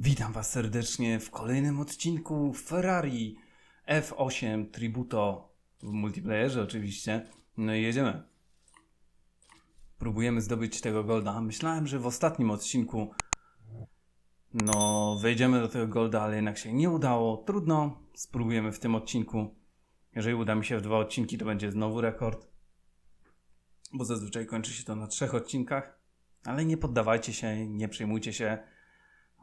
Witam Was serdecznie w kolejnym odcinku Ferrari F8 Tributo w multiplayerze oczywiście. No i jedziemy. Próbujemy zdobyć tego golda. Myślałem, że w ostatnim odcinku no wejdziemy do tego golda, ale jednak się nie udało. Trudno. Spróbujemy w tym odcinku. Jeżeli uda mi się w dwa odcinki, to będzie znowu rekord. Bo zazwyczaj kończy się to na trzech odcinkach. Ale nie poddawajcie się, nie przejmujcie się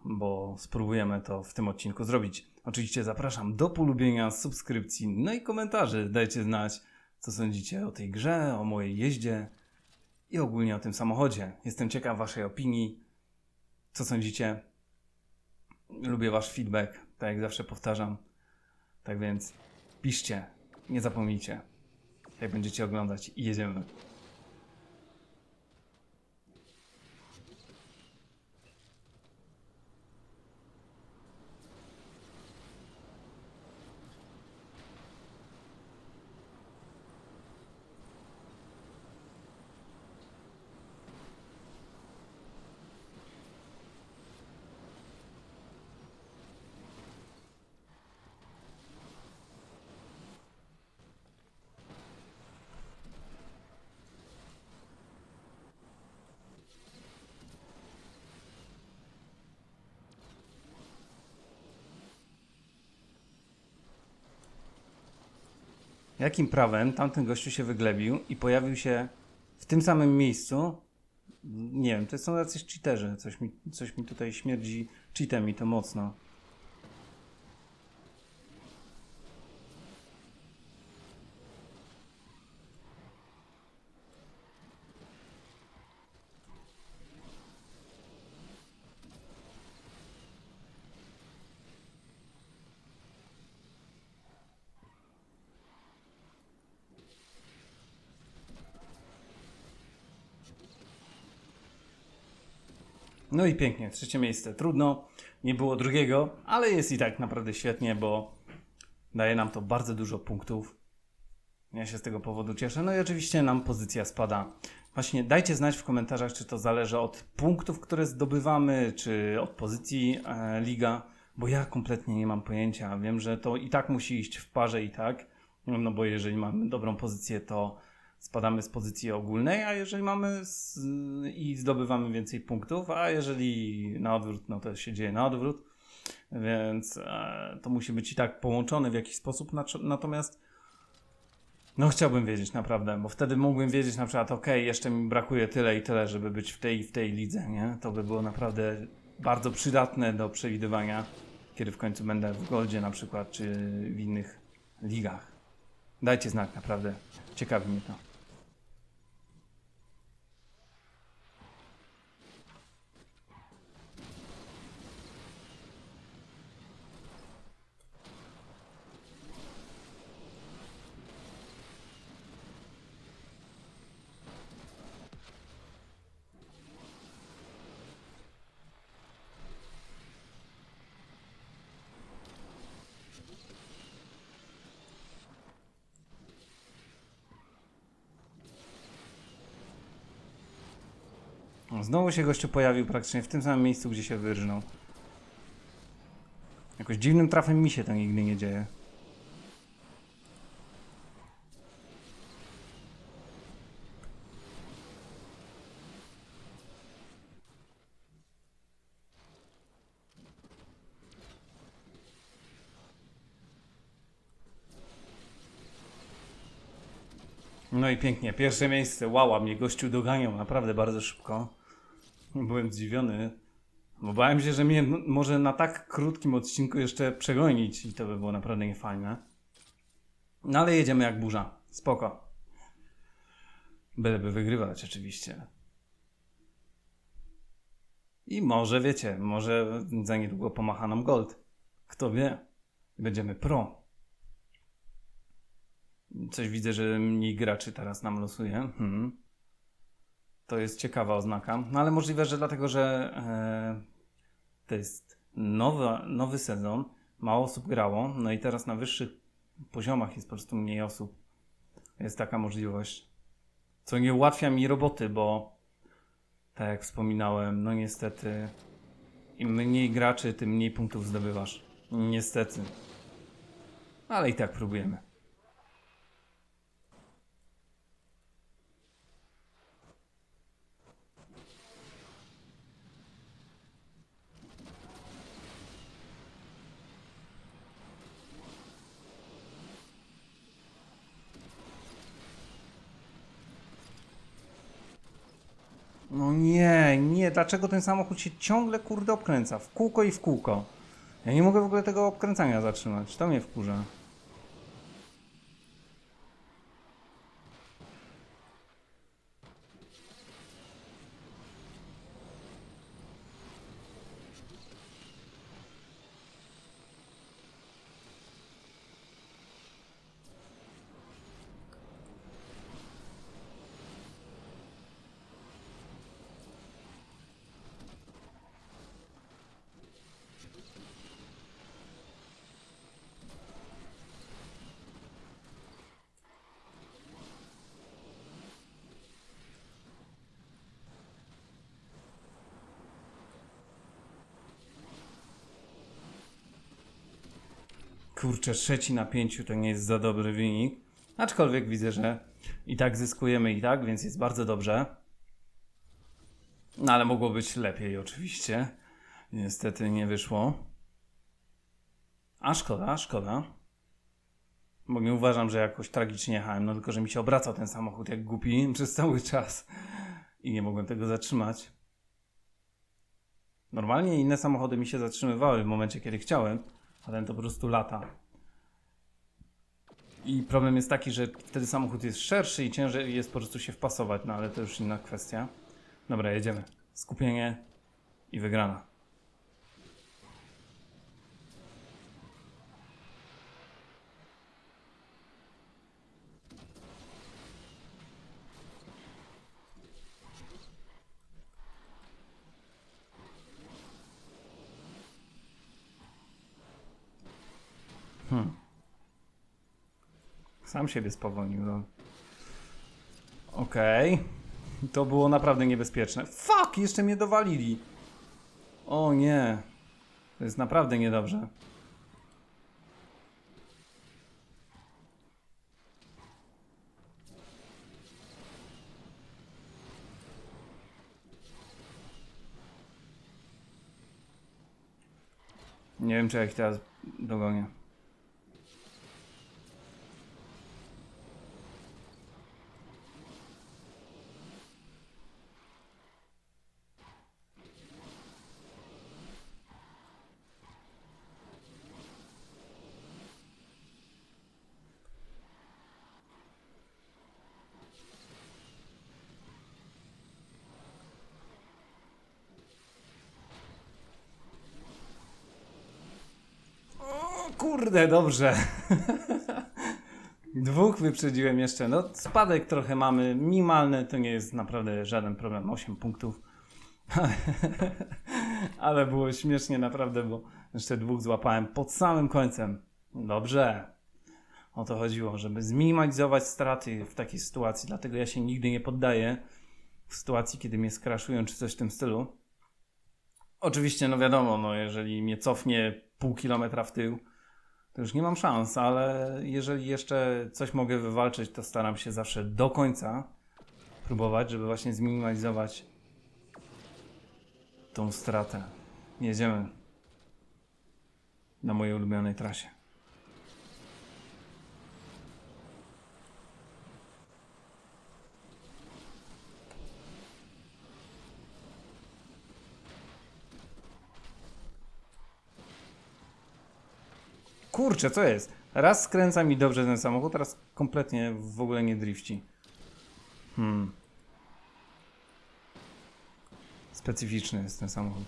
bo spróbujemy to w tym odcinku zrobić. Oczywiście zapraszam do polubienia, subskrypcji, no i komentarzy. Dajcie znać, co sądzicie o tej grze, o mojej jeździe i ogólnie o tym samochodzie. Jestem ciekaw Waszej opinii. Co sądzicie? Lubię Wasz feedback, tak jak zawsze powtarzam. Tak więc piszcie, nie zapomnijcie, jak będziecie oglądać i jedziemy. Jakim prawem tamten gościu się wyglebił i pojawił się w tym samym miejscu? Nie wiem, to są jacyś cheaterzy. Coś mi, coś mi tutaj śmierdzi cheatem i to mocno. No i pięknie, trzecie miejsce. Trudno, nie było drugiego, ale jest i tak naprawdę świetnie, bo daje nam to bardzo dużo punktów. Ja się z tego powodu cieszę. No i oczywiście nam pozycja spada. Właśnie dajcie znać w komentarzach, czy to zależy od punktów, które zdobywamy, czy od pozycji e, liga, bo ja kompletnie nie mam pojęcia. Wiem, że to i tak musi iść w parze i tak, no bo jeżeli mamy dobrą pozycję, to spadamy z pozycji ogólnej, a jeżeli mamy z, i zdobywamy więcej punktów, a jeżeli na odwrót, no to się dzieje na odwrót, więc e, to musi być i tak połączone w jakiś sposób. Natomiast no chciałbym wiedzieć naprawdę, bo wtedy mógłbym wiedzieć na przykład, ok, jeszcze mi brakuje tyle i tyle, żeby być w tej w tej lidze, nie? To by było naprawdę bardzo przydatne do przewidywania, kiedy w końcu będę w Goldzie na przykład, czy w innych ligach. Dajcie znak, naprawdę. Ciekawi mnie to. Znowu się gościu pojawił praktycznie w tym samym miejscu, gdzie się wyrżnął. Jakoś dziwnym trafem mi się to nigdy nie dzieje. No i pięknie, pierwsze miejsce. Wow, mnie gościu doganiał naprawdę bardzo szybko. Byłem zdziwiony, bo bałem się, że mnie może na tak krótkim odcinku jeszcze przegonić i to by było naprawdę niefajne. No ale jedziemy jak burza. Spoko. Byleby wygrywać oczywiście. I może wiecie, może za niedługo pomacha nam gold. Kto wie? Będziemy pro. Coś widzę, że mniej graczy teraz nam losuje. Hmm. To jest ciekawa oznaka. No ale możliwe, że dlatego, że e, to jest nowa, nowy sezon, mało osób grało, no i teraz na wyższych poziomach jest po prostu mniej osób. Jest taka możliwość. Co nie ułatwia mi roboty, bo tak jak wspominałem, no niestety Im mniej graczy, tym mniej punktów zdobywasz. Niestety. Ale i tak próbujemy. No nie, nie, dlaczego ten samochód się ciągle kurde obkręca? W kółko i w kółko. Ja nie mogę w ogóle tego obkręcania zatrzymać. To mnie wkurza. Kurczę, trzeci na pięciu to nie jest za dobry wynik. Aczkolwiek widzę, że i tak zyskujemy i tak, więc jest bardzo dobrze. No ale mogło być lepiej oczywiście. Niestety nie wyszło. A szkoda, szkoda. Bo nie uważam, że jakoś tragicznie jechałem, no tylko, że mi się obracał ten samochód jak głupi przez cały czas. I nie mogłem tego zatrzymać. Normalnie inne samochody mi się zatrzymywały w momencie, kiedy chciałem, a ten to po prostu lata. I problem jest taki, że wtedy samochód jest szerszy i ciężej jest po prostu się wpasować, no ale to już inna kwestia. Dobra, jedziemy. Skupienie i wygrana. Sam siebie spowolnił. No. Okej. To było naprawdę niebezpieczne. Fuck! Jeszcze mnie dowalili. O nie. To jest naprawdę niedobrze. Nie wiem, czy ja ich teraz dogonię. O kurde, dobrze. Dwóch wyprzedziłem jeszcze. No, spadek trochę mamy, minimalny, to nie jest naprawdę żaden problem. 8 punktów. Ale było śmiesznie naprawdę, bo jeszcze dwóch złapałem pod samym końcem. Dobrze. O to chodziło, żeby zminimalizować straty w takiej sytuacji. Dlatego ja się nigdy nie poddaję w sytuacji, kiedy mnie skraszują czy coś w tym stylu. Oczywiście, no wiadomo, no jeżeli mnie cofnie pół kilometra w tył, to już nie mam szans, ale jeżeli jeszcze coś mogę wywalczyć, to staram się zawsze do końca próbować, żeby właśnie zminimalizować tą stratę. Jedziemy na mojej ulubionej trasie. Kurczę, co jest? Raz skręca mi dobrze ten samochód, teraz kompletnie w ogóle nie drifci. Hmm. Specyficzny jest ten samochód.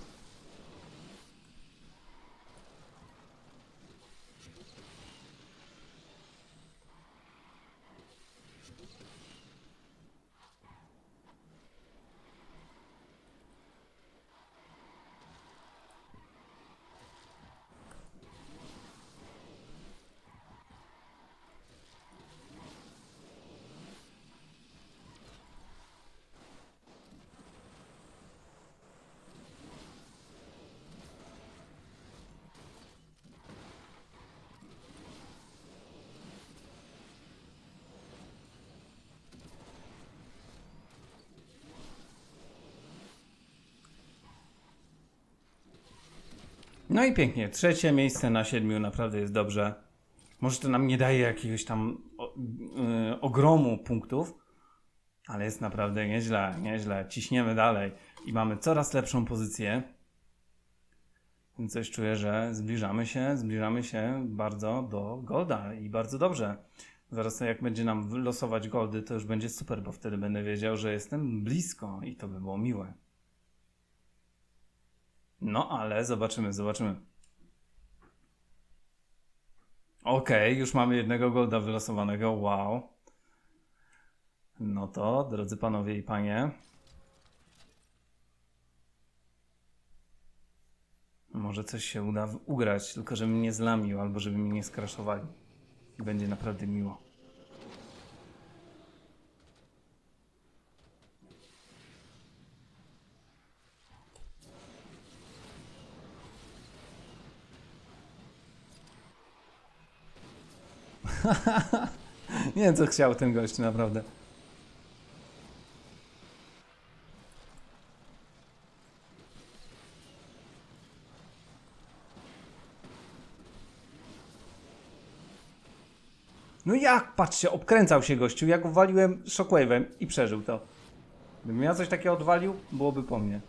No i pięknie. Trzecie miejsce na siedmiu naprawdę jest dobrze. Może to nam nie daje jakiegoś tam o, yy, ogromu punktów, ale jest naprawdę nieźle, nieźle. Ciśniemy dalej i mamy coraz lepszą pozycję. Więc coś czuję, że zbliżamy się, zbliżamy się bardzo do Golda i bardzo dobrze. Zaraz jak będzie nam losować Goldy, to już będzie super, bo wtedy będę wiedział, że jestem blisko i to by było miłe. No ale zobaczymy, zobaczymy. Okej, już mamy jednego Golda wylosowanego, wow. No to, drodzy panowie i panie. Może coś się uda ugrać, tylko żeby mnie zlamił, albo żeby mnie nie skraszowali. Będzie naprawdę miło. nie wiem, co chciał ten gość, naprawdę. No jak? Patrzcie, obkręcał się gościu, jak uwaliłem shockwave'em i przeżył to. Gdybym ja coś takiego odwalił, byłoby po mnie.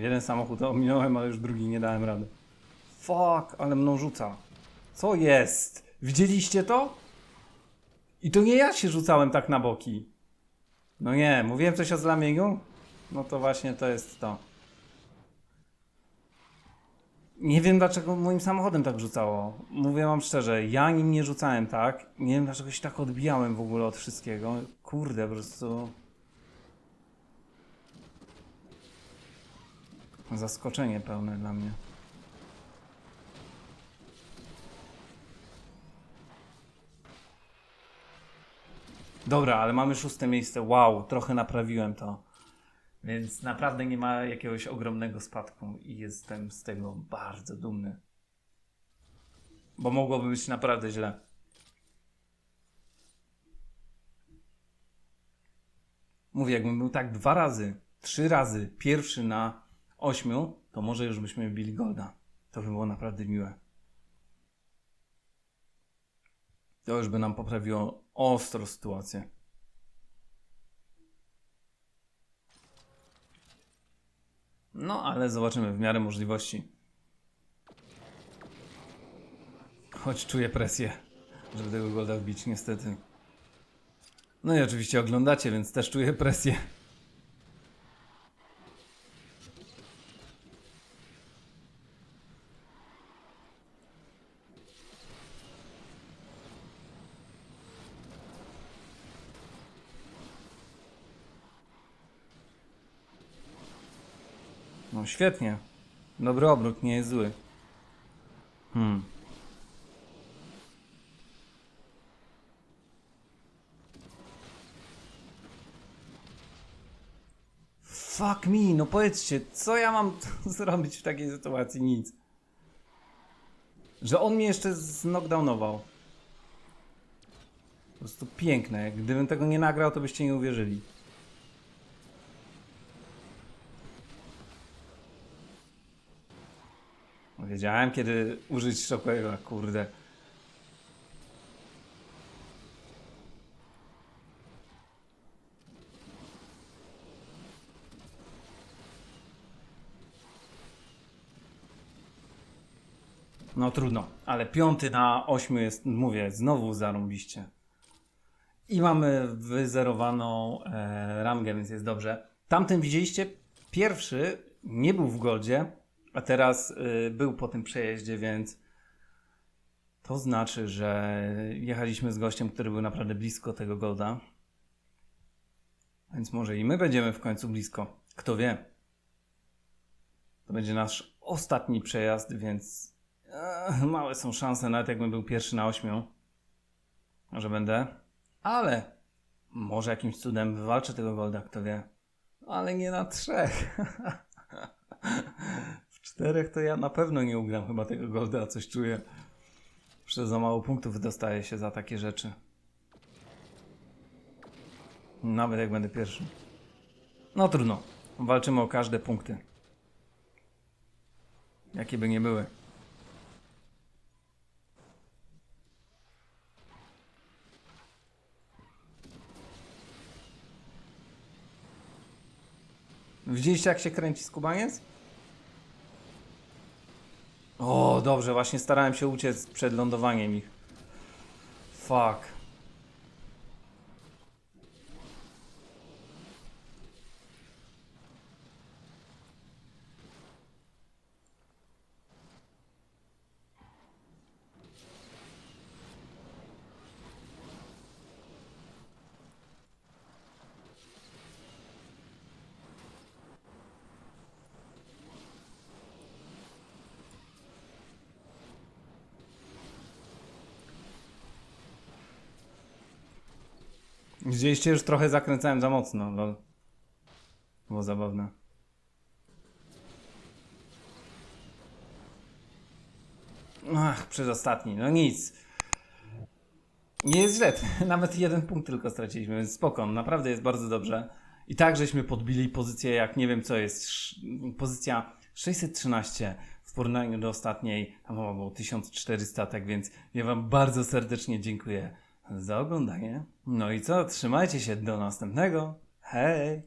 Jeden samochód ominąłem, ale już drugi nie dałem rady. Fuck, ale mną rzuca. Co jest? Widzieliście to? I to nie ja się rzucałem tak na boki. No nie, mówiłem coś o zlamieniu? No to właśnie to jest to. Nie wiem dlaczego moim samochodem tak rzucało. Mówię wam szczerze, ja nim nie rzucałem tak. Nie wiem dlaczego się tak odbijałem w ogóle od wszystkiego. Kurde, po prostu. Zaskoczenie pełne dla mnie. Dobra, ale mamy szóste miejsce. Wow, trochę naprawiłem to. Więc naprawdę nie ma jakiegoś ogromnego spadku i jestem z tego bardzo dumny. Bo mogłoby być naprawdę źle. Mówię, jakbym był tak dwa razy, trzy razy pierwszy na ośmiu, to może już byśmy bili Golda. To by było naprawdę miłe. To już by nam poprawiło ostro sytuację. No, ale zobaczymy w miarę możliwości. Choć czuję presję, żeby tego golda wbić, niestety. No i oczywiście oglądacie, więc też czuję presję. No świetnie. Dobry obrót, nie jest zły. Hmm. Fuck me, no powiedzcie, co ja mam zrobić w takiej sytuacji? Nic. Że on mnie jeszcze znokdownował. Po prostu piękne. Gdybym tego nie nagrał, to byście nie uwierzyli. Wiedziałem, kiedy użyć Shockwave'a, kurde. No trudno, ale piąty na ośmiu jest, mówię, znowu zarąbiście. I mamy wyzerowaną e, rangę, więc jest dobrze. Tamten widzieliście, pierwszy nie był w goldzie, a teraz y, był po tym przejeździe, więc to znaczy, że jechaliśmy z gościem, który był naprawdę blisko tego golda. Więc może i my będziemy w końcu blisko. Kto wie? To będzie nasz ostatni przejazd, więc e, małe są szanse, nawet jakbym był pierwszy na ośmiu, że będę. Ale może jakimś cudem wywalczę tego golda, kto wie. Ale nie na trzech. Czterech to ja na pewno nie ugram chyba tego golda, coś czuję. Że za mało punktów dostaje się za takie rzeczy. Nawet jak będę pierwszy. No trudno. Walczymy o każde punkty. Jakie by nie były. Widzieliście jak się kręci skubaniec? O, dobrze, właśnie starałem się uciec przed lądowaniem ich. Fuck. Widzieliście, już trochę zakręcałem za mocno, lol. Było zabawne. Ach, przedostatni, no nic. Nie jest źle, nawet jeden punkt tylko straciliśmy, więc spoko, naprawdę jest bardzo dobrze. I tak żeśmy podbili pozycję, jak nie wiem co jest, pozycja 613 w porównaniu do ostatniej, tam chyba było 1400, tak więc ja Wam bardzo serdecznie dziękuję za oglądanie. No i co, trzymajcie się do następnego. Hej!